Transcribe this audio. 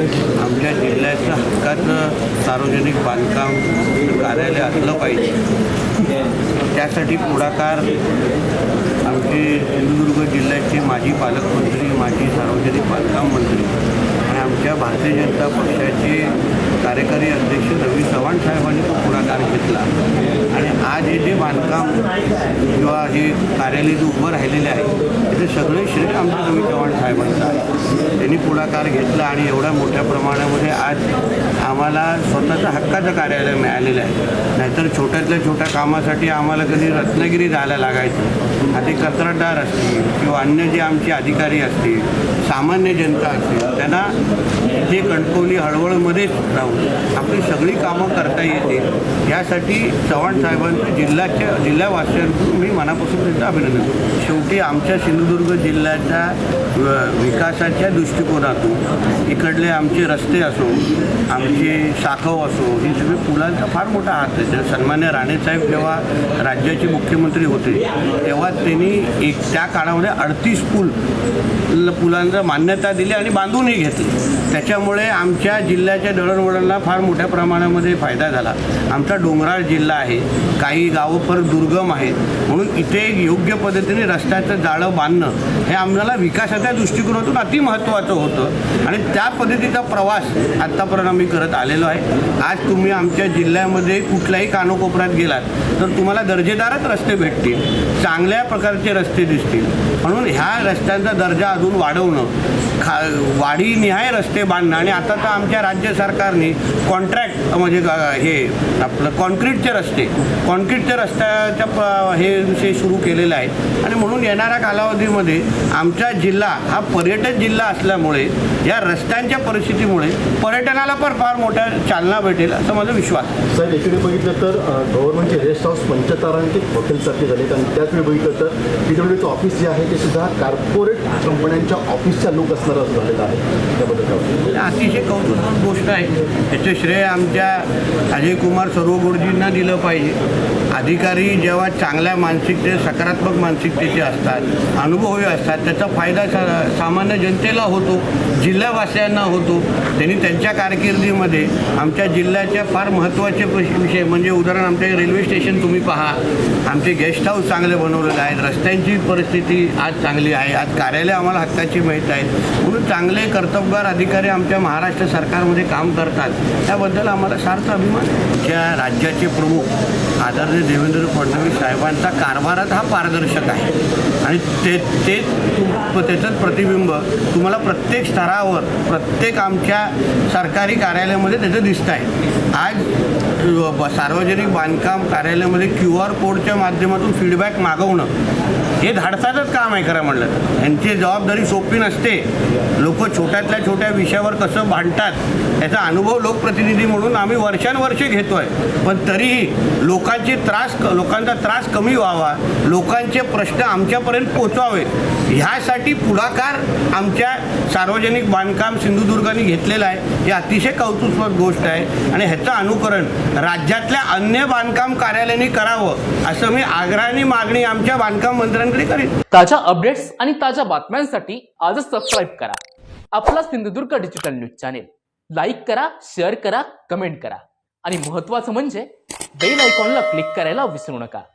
आमच्या जिल्ह्याच्या हक्काचं सार्वजनिक बांधकाम कार्यालय असलं पाहिजे. त्यासाठी पुढाकार आमचे सिंधुदुर्ग जिल्ह्याचे माजी पालकमंत्री माजी सार्वजनिक बांधकाम मंत्री आणि आमच्या भारतीय जनता पक्षाचे कार्यकारी अध्यक्ष रवी चव्हाण साहेबांनी तो पुढाकार घेतला. आणि आज हे जे बांधकाम किंवा हे कार्यालय जे उभं राहिलेले आहे ते सगळे श्रेय आमच्या रवी चव्हाण साहेबांचं आहे. त्यांनी पुढाकार घेतला आणि एवढ्या मोठ्या प्रमाणामध्ये आज आम्हाला स्वतःचं हक्काचं कार्यालय मिळालेलं आहे. नाहीतर छोट्यातल्या छोट्या कामासाठी आम्हाला कधी रत्नागिरी जायला लागायचं. आधी कंत्राटदार असतील किंवा अन्य जे आमचे अधिकारी असतील सामान्य जनता असतील त्यांना जे कणकवली हळवळमध्येच राहून आपली सगळी कामं करता येतील. यासाठी चव्हाण साहेबांचं जिल्ह्याच्या जिल्हावासियांकडून मी मनापासून त्यांचं अभिनंदन करतो. शेवटी आमच्या सिंधुदुर्ग जिल्ह्याच्या व- विकासाच्या दृष्टिकोनातून इकडले आमचे रस्ते असो आमचे शाखव असो हे सगळे पुलांचा फार मोठा हात आहे. सन्मान्य राणेसाहेब जेव्हा राज्याचे मुख्यमंत्री होते तेव्हा त्यांनी एक त्या काळामध्ये अडतीस पूल पुलांचा पुलांना मान्यता दिली आणि बांधूनही घेतली. त्याच्यामुळे आमच्या जिल्ह्याच्या दळणवळणला फार मोठ्या प्रमाणामध्ये फायदा झाला. आमचा डोंगराळ जिल्हा आहे काही गावं फार दुर्गम आहेत म्हणून इथे एक योग्य पद्धतीने रस्त्याचं जाळं बांधणं हे आम्हाला विकासाच्या दृष्टिकोनातून अति महत्त्वाचं होतं. आणि त्या पद्धतीचा प्रवास आत्तापर्यंत आम्ही करत आलेलो आहे. आज तुम्ही आमच्या जिल्ह्यामध्ये कुठल्याही कानोकोपऱ्यात गेलात तर तुम्हाला दर्जेदारच रस्ते भेटतील. चांगल्या प्रकारचे रस्ते दिसतील. म्हणून ह्या रस्त्यांचा दर्जा अजून वाढवणं खा वाढीनिहाय रस्ते बांधणं. आणि आता तर आमच्या राज्य सरकारने कॉन्ट्रॅक्ट म्हणजे हे आपलं कॉन्क्रीटचे रस्ते कॉन्क्रीटच्या रस्त्याच्या प- हे विषय सुरू केलेले आहेत. आणि म्हणून येणाऱ्या कालावधीमध्ये आमचा जिल्हा हा पर्यटन जिल्हा असल्यामुळे या रस्त्यांच्या परिस्थितीमुळे पर्यटनाला पण फार मोठ्या चालना भेटेल असं माझा विश्वास सर साहेब एकीकडे बघितलं तर गव्हर्नमेंटचे रेस्ट हाऊस पंचतारांकित हॉटेलसारखे झाले. आणि त्याचवेळी बघितलं तर पीडब्ल्यूचं ऑफिस जे आहे ते सुद्धा कॉर्पोरेट कंपन्यांच्या ऑफिसच्या लोक असतात असं झालेला आहे. त्याबद्दल काय वाटतं? म्हणजे अतिशय कौतुक गोष्ट आहे. याचं श्रेय आमच्या अजय कुमार सर्वगुरुजींना दिलं पाहिजे. अधिकारी जेव्हा चांगल्या मानसिकते सकारात्मक मानसिकतेचे असतात अनुभवी असतात त्याचा फायदा सा सामान्य जनतेला होतो जिल्हावासियांना होतो. त्यांनी त्यांच्या कारकिर्दीमध्ये आमच्या जिल्ह्याच्या फार महत्त्वाचे विषय म्हणजे उदाहरण आमच्या रेल्वे स्टेशन तुम्ही पहा. आमचे गेस्ट हाऊस चांगले बनवलेले आहेत. रस्त्यांची परिस्थिती आज चांगली आहे. आज कार्यालय आम्हाला हक्काची माहीत आहेत. म्हणून चांगले कर्तबगार अधिकारी आमच्या महाराष्ट्र सरकारमध्ये काम करतात. त्याबद्दल आम्हाला सार्थ अभिमान. आहे. आमच्या राज्याचे प्रमुख आदरणीय देवेंद्र फडणवीस साहेबांचा कारभारात हा पारदर्शक आहे. आणि ते ते त्याचंच प्रतिबिंब तुम्हाला प्रत्येक स्तरावर प्रत्येक आमच्या सरकारी कार्यालयामध्ये त्याचं दिसतं आहे आज सार्वजनिक बांधकाम कार्यालयामध्ये क्यू आर कोडच्या माध्यमातून फीडबॅक मागवणं हे धाडसाचंच काम आहे खरं म्हणलं यांची जबाबदारी सोपी नसते. लोक छोट्यातल्या छोट्या विषयावर कसं भांडतात याचा अनुभव लोकप्रतिनिधी म्हणून आम्ही वर्षानुवर्षे घेतो आहे पण तरीही लोकांचे त्रास लोकांचा त्रास कमी व्हावा लोकांचे प्रश्न आमच्यापर्यंत पोचवावेत ह्यासाठी पुढाकार आमच्या सार्वजनिक बांधकाम सिंधुदुर्गाने घेतलेला आहे. हे अतिशय कौतुकस्पद गोष्ट आहे आणि ह्याचं अनुकरण राज्यातल्या अन्य बांधकाम कार्यालयांनी करावं असं मी आग्रहाने मागणी आमच्या बांधकाम मंत्र्यांकडे करेन. ताज्या अपडेट्स आणि ताज्या बातम्यांसाठी आजच सबस्क्राईब करा. आपला Sindhudurg digital news channel like करा शेअर करा कमेंट करा. आणि महत्त्वाचं म्हणजे बेल आयकॉनला क्लिक करायला विसरू नका.